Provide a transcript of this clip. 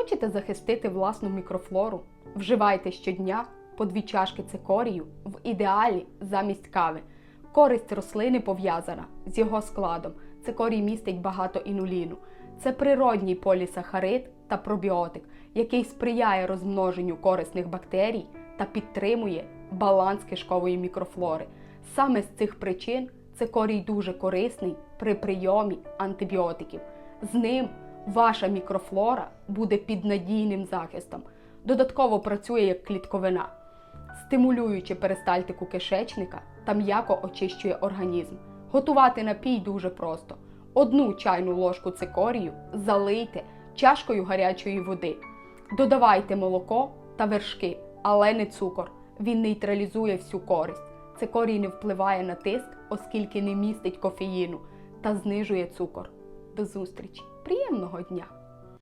Хочете захистити власну мікрофлору? Вживайте щодня по дві чашки цикорію в ідеалі замість кави. Користь рослини пов'язана з його складом. Цикорій містить багато інуліну. Це природній полісахарид та пробіотик, який сприяє розмноженню корисних бактерій та підтримує баланс кишкової мікрофлори. Саме з цих причин цикорій дуже корисний при прийомі антибіотиків. З ним ваша мікрофлора буде під надійним захистом. Додатково працює як клітковина, стимулюючи перистальтику кишечника та м'яко очищує організм. Готувати напій дуже просто. Одну чайну ложку цикорію залийте чашкою гарячої води. Додавайте молоко та вершки, але не цукор. Він нейтралізує всю користь. Цикорій не впливає на тиск, оскільки не містить кофеїну та знижує цукор. До зустрічі! Приємного дня!